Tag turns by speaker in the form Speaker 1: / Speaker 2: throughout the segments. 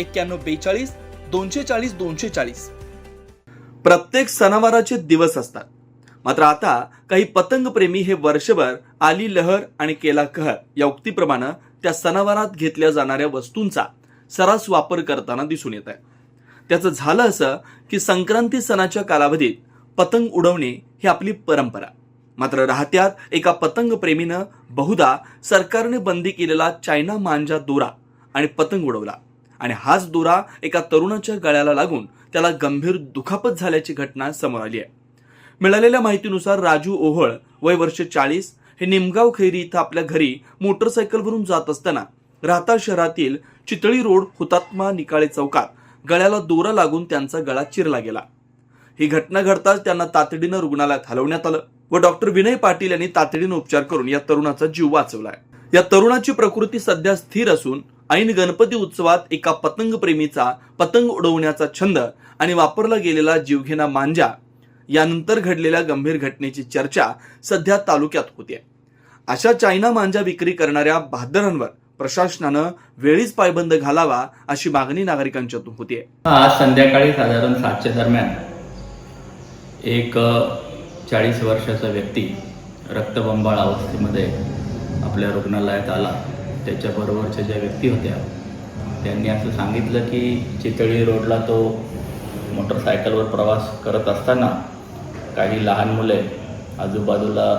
Speaker 1: एक्क्याण्णव बेचाळीस दोनशे चाळीस दोनशे चाळीस. प्रत्येक सणावाराचे दिवस असतात. मात्र आता काही पतंगप्रेमी हे वर्षभर आली लहर आणि केला कहर या उक्तीप्रमाणे त्या सणावारात घेतल्या जाणाऱ्या वस्तूंचा सरास वापर करताना दिसून येत आहे. त्याचं झालं असं की संक्रांती सणाच्या कालावधीत पतंग उडवणे ही आपली परंपरा. मात्र राहत्यात एका पतंगप्रेमीनं बहुधा सरकारने बंदी केलेला चायना मांजा दोरा आणि पतंग उडवला. आणि हाच दोरा एका तरुणाच्या गळ्याला लागून त्याला गंभीर दुखापत झाल्याची घटना समोर आली आहे. मिळालेल्या माहितीनुसार राजू ओहळ वय वर्ष चाळीस हे निमगाव खैरी इथं आपल्या घरी मोटरसायकलवरून जात असताना राहता शहरातील चितळी रोड हुतात्मा निकाळे चौकात गळ्याला दोरा लागून त्यांचा गळा चिरला गेला. ही घटना घडताच त्यांना तातडीनं रुग्णालयात हलवण्यात आलं व डॉक्टर विनय पाटील यांनी तातडीनं उपचार करून या तरुणाचा जीव वाचवलाय. या तरुणाची प्रकृती सध्या स्थिर असून ऐन गणपती उत्सवात एका पतंग प्रेमीचा पतंग उडवण्याचा छंद आणि वापरला गेलेला जीवघेणा मांजा यानंतर घडलेल्या गंभीर घटनेची चर्चा सध्या तालुक्यात होते अशा चायना मांजा विक्री करणाऱ्या बहादरांवर प्रशासनानं वेळीच पायबंद घालावा अशी मागणी नागरिकांच्यातून होतीये.
Speaker 2: आज संध्याकाळी साधारण सातच्या दरम्यान एक चाळीस वर्षाचा व्यक्ती रक्तबंबाळ अवस्थेमध्ये आपल्या रुग्णालयात आला. त्याच्याबरोबरच्या ज्या व्यक्ती होत्या त्यांनी असं सांगितलं की चितळी रोडला तो मोटरसायकलवर प्रवास करत असताना काही लहान मुले आजूबाजूला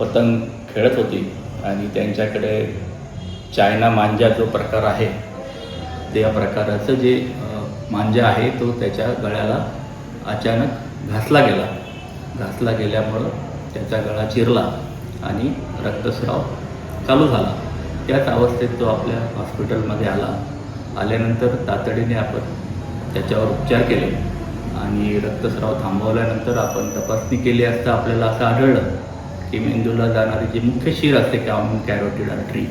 Speaker 2: पतंग खेळत होती आणि त्यांच्याकडे चायना मांजा जो प्रकार आहे त्या प्रकाराचं जे मांजा आहे तो त्याच्या गळ्याला अचानक घासला गेला. घासला गेल्यामुळं त्याचा गळा चिरला आणि रक्तस्राव चालू झाला. त्याच अवस्थेत तो आपल्या हॉस्पिटलमध्ये आला. आल्यानंतर तातडीने आपण त्याच्यावर उपचार केले आणि रक्तस्राव थांबवल्यानंतर आपण तपासणी केली असता आपल्याला असं आढळलं की मेंदूला जाणारी जी मुख्य शिर असते कॉमन कॅरोटीड आर्टरी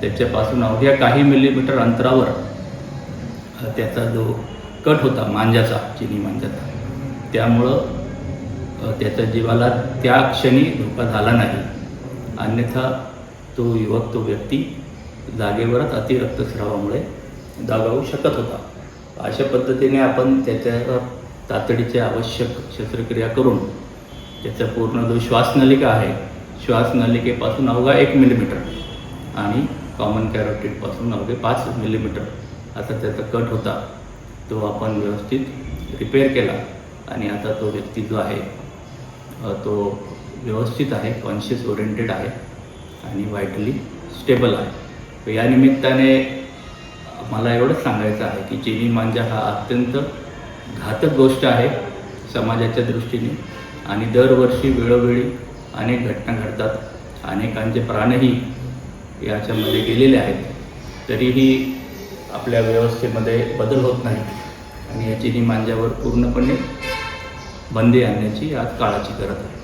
Speaker 2: त्याच्यापासून अवघ्या काही मिलीमीटर अंतरावर त्याचा जो कट होता मांजाचा चिनी मांजाचा त्यामुळं त्याच्या जीवाला त्या क्षणी धोका झाला नाही. अन्यथा तो युवक तो व्यक्ती जागेवरच अतिरक्तस्रावामुळे दागावू शकत होता. अशा पद्धतीने आपण त्याच्या तातडीचे आवश्यक शस्त्रक्रिया करून त्याचा पूर्ण जो श्वासनलिका आहे श्वासनलिकेपासून अवघा एक मिलीमीटर आणि कॉमन कॅरोटीडपासून अवघे पाच मिलीमीटर असा त्याचा कट होता. तो आपण व्यवस्थित रिपेअर केला आणि आता तो व्यक्ती जो आहे तो व्यवस्थित आहे कॉन्शियस ओरिएंटेड आहे. आणि वाईटली स्टेबल आहे. या निमित्ताने मला एवढंच सांगायचं आहे की चिनी मांजा हा अत्यंत घातक गोष्ट आहे समाजाच्या दृष्टीने आणि दरवर्षी वेळोवेळी अनेक घटना घडतात. अनेकांचे प्राणही याच्यामध्ये गेलेले आहेत. तरीही आपल्या व्यवस्थेमध्ये बदल होत नाही आणि या चिनी मांजावर पूर्णपणे बंदी आणण्याची आज काळाची गरज आहे.